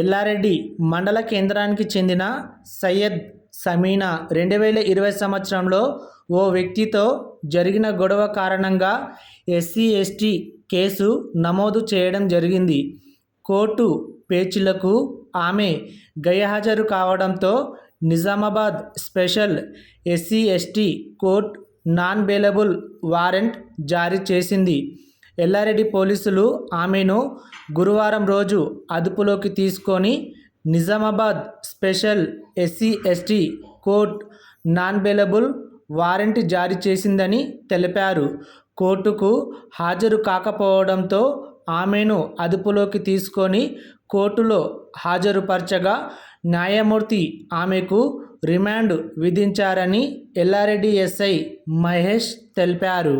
ఎల్లారెడ్డి మండల కేంద్రానికి చెందిన సయ్యద్ సమీనా రెండు వేల ఇరవై సంవత్సరంలో ఓ వ్యక్తితో జరిగిన గొడవ కారణంగా ఎస్సీ ఎస్టీ కేసు నమోదు చేయడం జరిగింది. కోర్టు పేచీలకు ఆమె గైహాజరు కావడంతో Nizamabad special SC ST court non bailable warrant జారీ చేసింది. ఎల్లారెడ్డి పోలీసులు ఆమెను గురువారం రోజు అదుపులోకి తీసుకొని Nizamabad special SC ST court non bailable warrant జారీ చేసిందని తెలిపారు. కోర్టుకు హాజరు కాకపోవడంతో ఆమెను అదుపులోకి తీసుకొని కోర్టులో హాజరుపరచగా న్యాయమూర్తి ఆమెకు రిమాండ్ విధించారని ఎల్లారెడ్డి ఎస్ఐ మహేష్ తెలిపారు.